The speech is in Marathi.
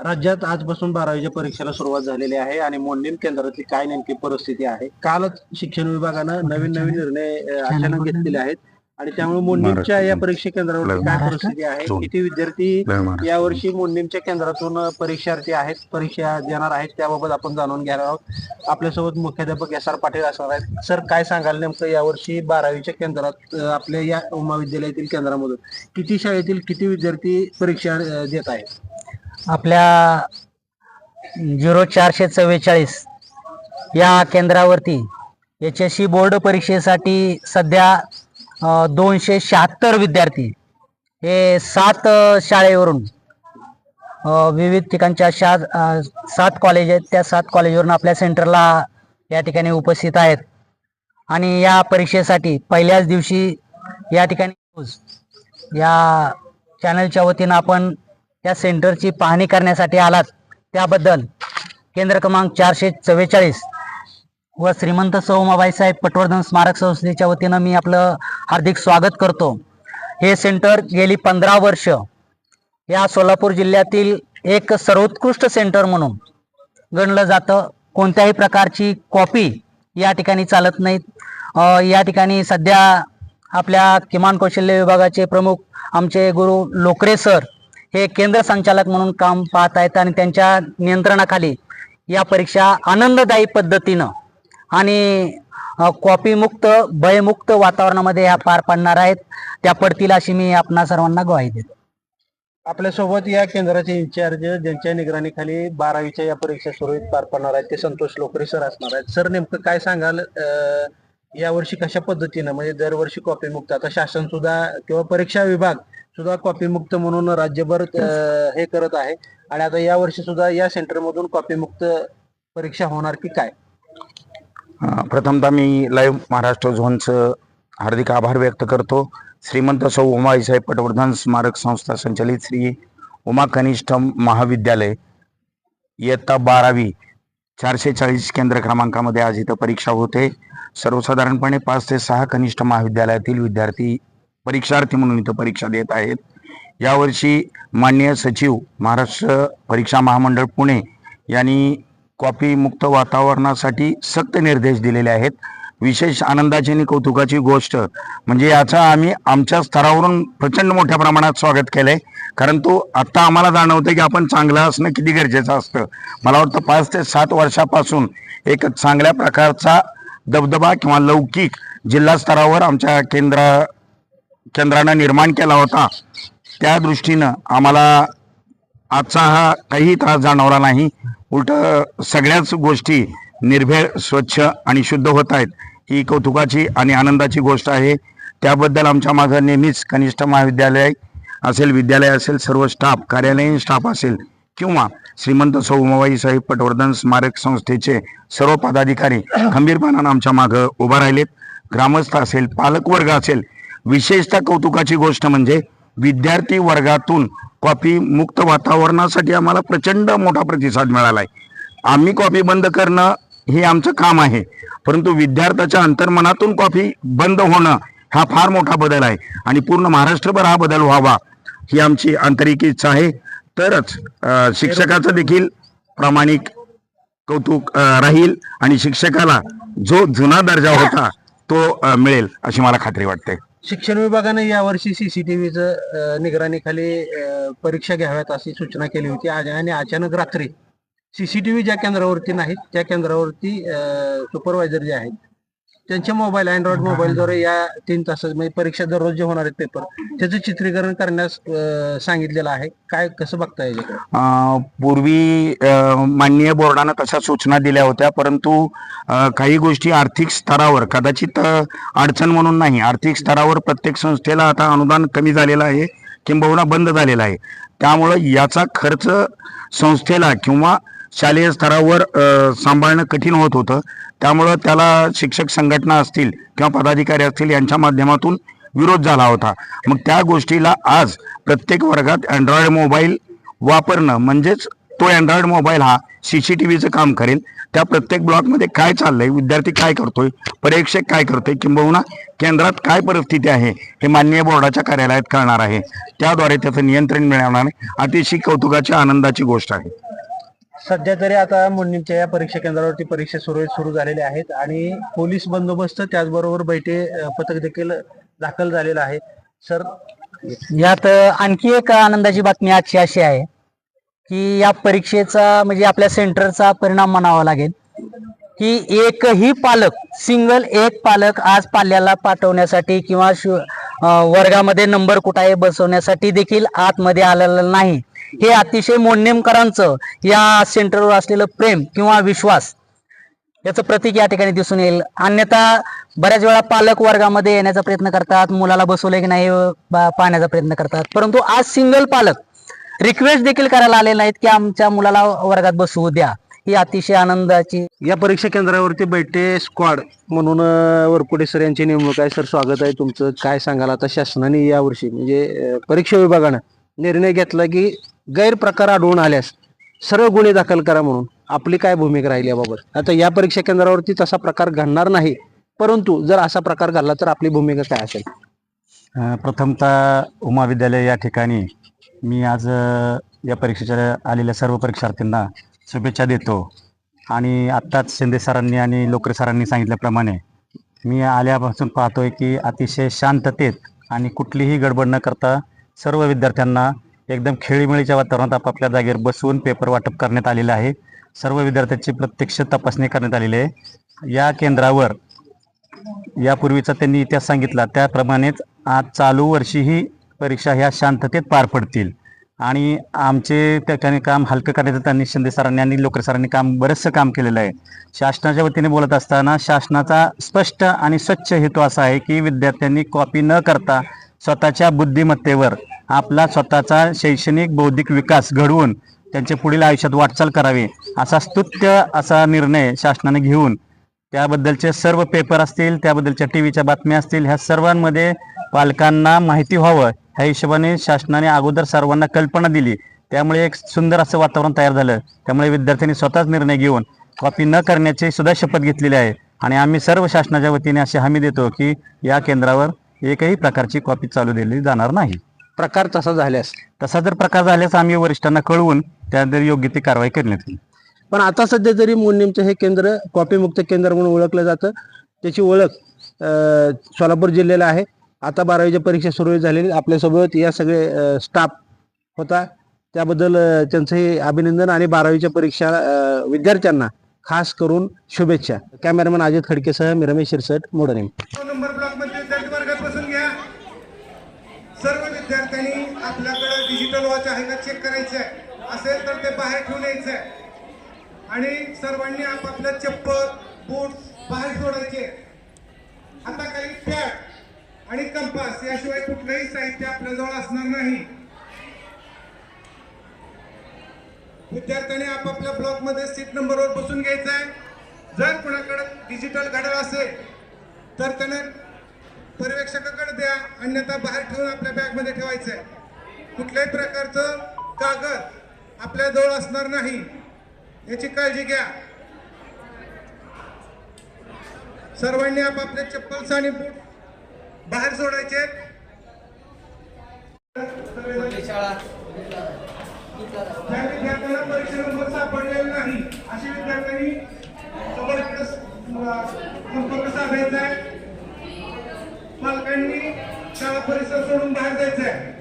राज्यात आजपासून बारावीच्या परीक्षेला सुरुवात झालेली आहे आणि मोडणीम केंद्रातली काय नेमकी परिस्थिती आहे? कालच शिक्षण विभागानं नवीन नवीन निर्णय अचानक घेतलेले आहेत. आणि त्यामुळे मोडणीमच्या या परीक्षा केंद्रावर काय परिस्थिती आहे? किती विद्यार्थी यावर्षी मोडणीमच्या केंद्रातून परीक्षार्थी आहेत परीक्षा देणार आहेत त्याबाबत आपण जाणून घेणार आहोत. आपल्यासोबत मुख्याध्यापक एस आर पाटील असणार आहेत. सर काय सांगाल नेमकं यावर्षी बारावीच्या केंद्रात आपल्या या महाविद्यालयातील केंद्रामधून किती शाळेतील किती विद्यार्थी परीक्षा देत आहेत? आपल्या झिरो चारशे चव्वेचाळीस या केंद्रावरती एच एस सी बोर्ड परीक्षेसाठी सध्या दोनशे शहात्तर विद्यार्थी हे सात शाळेवरून विविध ठिकाणच्या शा सात कॉलेज आहेत. त्या सात कॉलेजवरून आपल्या सेंटरला या ठिकाणी उपस्थित आहेत. आणि या परीक्षेसाठी पहिल्याच दिवशी या ठिकाणी या चॅनलच्या वतीनं आपण या सेंटरची पाहणी करण्यासाठी आलात. त्याबद्दल केंद्र क्रमांक चारशे चव्वेचाळीस व श्रीमंत सौमाबाई साहेब पटवर्धन स्मारक संस्थेच्या वतीनं मी आपलं हार्दिक स्वागत करतो. हे सेंटर गेली पंधरा वर्ष या सोलापूर जिल्ह्यातील एक सर्वोत्कृष्ट सेंटर म्हणून गणलं जातं. कोणत्याही प्रकारची कॉपी या ठिकाणी चालत नाहीत. या ठिकाणी सध्या आपल्या किमान कौशल्य विभागाचे प्रमुख आमचे गुरु लोकरे सर हे केंद्र संचालक म्हणून काम पाहत आहेत आणि त्यांच्या नियंत्रणाखाली या परीक्षा आनंददायी पद्धतीनं आणि कॉपीमुक्त भयमुक्त वातावरणामध्ये ह्या पार पाडणार आहेत. त्या पडतील अशी मी आपणा सर्वांना ग्वाही देतो. आपल्यासोबत या केंद्राचे इन्चार्ज ज्यांच्या निगराणीखाली बारावीच्या या परीक्षा सुरळीत पार पडणार आहेत ते संतोष लोकरे सर असणार आहेत. सर नेमकं काय सांगाल? अं, यावर्षी कशा पद्धतीनं म्हणजे दरवर्षी कॉपी मुक्त आता शासन सुद्धा किंवा परीक्षा विभाग सुद्धा कॉपी मुक्त म्हणून राज्यभर हे करत आहे. आणि आता या वर्षी सुद्धा या सेंटर मधून कॉपी मुक्त परीक्षा होणार की काय? प्रथमतः मी लाईव्ह महाराष्ट्र झोनचं हार्दिक आभार व्यक्त करतो. श्रीमंत सौ उमाईसाहेब पटवर्धन स्मारक संस्था संचालित श्री उमा कनिष्ठ महाविद्यालय. इयत्ता बारावी चारशे चाळीस केंद्र क्रमांकामध्ये आज इथं परीक्षा होते. सर्वसाधारणपणे पाच ते सहा कनिष्ठ महाविद्यालयातील विद्यार्थी परीक्षार्थी म्हणून इथं परीक्षा देत आहेत. यावर्षी माननीय सचिव महाराष्ट्र परीक्षा महामंडळ पुणे यांनी कॉपी मुक्त वातावरणासाठी सक्त निर्देश दिलेले आहेत. विशेष आनंदाची आणि कौतुकाची गोष्ट म्हणजे याचा आम्ही आमच्या स्तरावरून प्रचंड मोठ्या प्रमाणात स्वागत केलंय. कारण तो आत्ता आम्हाला जाणवतं की आपण चांगलं असणं किती गरजेचं असतं. मला वाटतं पाच ते सात वर्षापासून एक चांगल्या प्रकारचा दबदबा किंवा लौकिक जिल्हा स्तरावर आमच्या केंद्र केंद्रानं निर्माण केला होता. त्या दृष्टीनं आम्हाला आजचा हा काही त्रास जाणवला नाही. उलट सगळ्याच गोष्टी निर्भेळ स्वच्छ आणि शुद्ध होत आहेत. ही कौतुकाची आणि आनंदाची गोष्ट आहे. त्याबद्दल आमच्या मागं नेहमीच कनिष्ठ महाविद्यालय असेल विद्यालय असेल सर्व स्टाफ कार्यालयीन स्टाफ असेल किंवा श्रीमंत सौमाबाई साहेब पटवर्धन स्मारक संस्थेचे सर्व पदाधिकारी खंबीरपणानं आमच्या मागं उभा राहिलेत. ग्रामस्थ असेल पालकवर्ग असेल विशेषतः कौतुकाची गोष्ट म्हणजे विद्यार्थी वर्गातून कॉपी मुक्त वातावरणासाठी आम्हाला प्रचंड मोठा प्रतिसाद मिळाला आहे आम्ही कॉपी बंद करणं हे आमचं काम आहे. परंतु विद्यार्थ्याच्या अंतर्मनातून कॉफी बंद होणं हा फार मोठा बदल आहे आणि पूर्ण महाराष्ट्रभर हा बदल व्हावा ही आमची आंतरिक इच्छा आहे. तरच शिक्षकाचं देखील प्रामाणिक कौतुक राहील आणि शिक्षकाला जो जुना दर्जा होता तो मिळेल अशी मला खात्री वाटते. शिक्षण विभागाने यावर्षी सीसीटीव्हीचं निगराणीखाली परीक्षा घ्याव्यात अशी सूचना केली होती. आणि अचानक रात्री सीसीटीव्ही ज्या केंद्रावरती नाहीत त्या केंद्रावरती सुपरवायझर जे आहेत त्यांच्या मोबाईल अँड्रॉइड मोबाईलद्वारे या तीन तासात म्हणजे परीक्षा दररोज जे होणार आहेत पेपर त्याचं चित्रीकरण करण्यास अ, सांगितलेलं आहे. काय कसं बघता अं, पूर्वी अं, माननीय बोर्डानं तशा सूचना दिल्या होत्या परंतु अं, काही गोष्टी आर्थिक स्तरावर कदाचित अं, अडचण म्हणून नाही आर्थिक स्तरावर प्रत्येक संस्थेला आता अनुदान कमी झालेलं आहे किंबहुना बंद झालेलं आहे. त्यामुळं याचा खर्च संस्थेला किंवा शालेय स्तरावर सांभाळणं कठीण होत होतं. त्यामुळं त्याला शिक्षक संघटना असतील किंवा पदाधिकारी असतील यांच्या माध्यमातून विरोध झाला होता. मग त्या गोष्टीला आज प्रत्येक वर्गात अँड्रॉइड मोबाईल वापरणं म्हणजेच तो अँड्रॉइड मोबाईल हा सी सी टी व्हीचं काम करेल. त्या प्रत्येक ब्लॉकमध्ये काय चाललंय विद्यार्थी काय करतोय परीक्षक काय करतोय किंबहुना केंद्रात काय परिस्थिती आहे हे माननीय बोर्डाच्या कार्यालयात कळणार आहे. त्याद्वारे त्याचं नियंत्रण मिळवणार अतिशय कौतुकाची आनंदाची गोष्ट आहे. सध्या तरी आता मुंडीच्या या परीक्षा केंद्रावरती परीक्षा सुरळीत सुरू झालेल्या आहेत आणि पोलीस बंदोबस्त त्याचबरोबर बैठे पथक देखील दाखल झालेलं आहे. सर यात आणखी एक आनंदाची बातमी आजची अशी आहे की या परीक्षेचा म्हणजे आपल्या सेंटरचा परिणाम म्हणावा लागेल. की एकही पालक सिंगल एक पालक आज पाल्याला पाठवण्यासाठी किंवा शु- वर्गामध्ये नंबर कुठे आहे बसवण्यासाठी देखील आतमध्ये आलेलं नाही. हे अतिशय मोडनेमकरांचं या सेंटरवर असलेलं प्रेम किंवा विश्वास याचं प्रतीक या ठिकाणी दिसून येईल. अन्यथा बऱ्याच वेळा पालक वर्गामध्ये येण्याचा प्रयत्न करतात मुलाला बसवले की नाही पाहण्याचा प्रयत्न करतात. परंतु आज सिंगल पालक रिक्वेस्ट देखील करायला आले नाहीत की आमच्या मुलाला वर्गात बसवू द्या. ही अतिशय आनंदाची या परीक्षा केंद्रावरती बैठे स्क्वॉड म्हणून वरपुडे सर यांची नेमणूक आहे. सर स्वागत आहे तुमचं. काय सांगाल आता शासनाने यावर्षी? म्हणजे परीक्षा विभागानं निर्णय घेतला की गैरप्रकार आढळून आल्यास सर्व गुन्हे दाखल करा म्हणून. आपली काय भूमिका राहिली याबाबत? आता या परीक्षा केंद्रावरती तसा प्रकार घडणार नाही. परंतु जर असा प्रकार घडला तर आपली भूमिका काय असेल? प्रथमतः उमा विद्यालय या ठिकाणी मी आज या परीक्षेच्या आलेल्या सर्व परीक्षार्थींना शुभेच्छा देतो. आणि आत्ताच शिंदे सरांनी आणि लोकरे सरांनी सांगितल्याप्रमाणे मी आल्यापासून पाहतोय की अतिशय शांततेत आणि कुठलीही गडबड न करता सर्व विद्यार्थ्यांना एकदम खेळीमेळीच्या वातावरणात आपापल्या जागेवर बसवून पेपर वाटप करण्यात आलेलं आहे. सर्व विद्यार्थ्यांची प्रत्यक्ष तपासणी करण्यात आलेली आहे. या केंद्रावर यापूर्वीचा त्यांनी इतिहास सांगितला त्याप्रमाणेच आज चालू वर्षी ही परीक्षा ह्या शांततेत पार पडतील. आणि आमचे त्या ठिकाणी काम हलकं करण्याचं त्यांनी शिंदे सरांनी आणि लोकरे सरांनी काम बरंचसं काम केलेलं आहे. शासनाच्या वतीने बोलत असताना शासनाचा स्पष्ट आणि स्वच्छ हेतू असा आहे की विद्यार्थ्यांनी कॉपी न करता स्वतःच्या बुद्धिमत्तेवर आपला स्वतःचा शैक्षणिक बौद्धिक विकास घडवून त्यांचे पुढील आयुष्यात वाटचाल करावी असा स्तुत्य असा निर्णय शासनाने घेऊन त्याबद्दलचे सर्व पेपर असतील त्याबद्दलच्या टी व्हीच्या बातम्या असतील ह्या सर्वांमध्ये पालकांना माहिती व्हावं ह्या हिशोबाने शासनाने अगोदर सर्वांना कल्पना दिली. त्यामुळे एक सुंदर असं वातावरण तयार झालं. त्यामुळे विद्यार्थ्यांनी स्वतःच निर्णय घेऊन कॉपी न करण्याची सुद्धा शपथ घेतलेली आहे. आणि आम्ही सर्व शासनाच्या वतीने अशी हमी देतो की या केंद्रावर एकही प्रकारची कॉपी चालू दिली जाणार नाही. प्रकार तसा झाल्यास? तसा जर प्रकार झाल्यास आम्ही वरिष्ठांना कळवून त्यानंतर योग्य ती कारवाई करण्यात येईल. पण आता सध्या जरी मुन्नीमचं हे केंद्र कॉपीमुक्त केंद्र म्हणून ओळखलं जातं त्याची ओळख सोलापूर जिल्ह्याला आहे. आता बारावीच्या परीक्षा सुरू झालेली. आपल्यासोबत या सगळे स्टाफ होता. त्याबद्दल त्यांचंही अभिनंदन आणि बारावीच्या परीक्षा विद्यार्थ्यांना खास करून शुभेच्छा. कॅमेरामॅन अजित खडकेसह मी रमेश शिरसट मोडनेम नंबर ब्लॉकमध्ये विद्यार्थी वर्गात बसून घ्या. सर्व विद्यार्थ्यांनी आपल्याकडे डिजिटल वॉच आहे का चेक करायचं आहे असेल तर ते बाहेर ठेवून यायचं आहे आणि सर्वांनी आपापल्या चप्पल बूट बाहेर सोडायचे. आता काही पॅड आणि कंपास याशिवाय कुठलंही साहित्य आपल्याजवळ असणार नाही. विद्यार्थ्यांनी आपापल्या ब्लॉकमध्ये सीट नंबरवर बसून घ्यायचं आहे जर कुणाकडे डिजिटल घड्याळ असेल तर त्याने पर्यवेक्षकाकडे द्या अन्यथा बाहेर ठेवून आपल्या बॅगमध्ये ठेवायचं आहे कुठल्याही प्रकारचं कागद आपल्याजवळ असणार नाही. याची काळजी घ्या. सर्वांनी आपापले चप्पल्स आणि बूट बाहेर सोडायचे. ज्या विद्यार्थ्यांना परीक्षा नंबर सापडलेला नाही अशा विद्यार्थ्यांनी संपर्क साधायचा आहे. पालकांनी शाळा परिसर सोडून बाहेर जायचं आहे.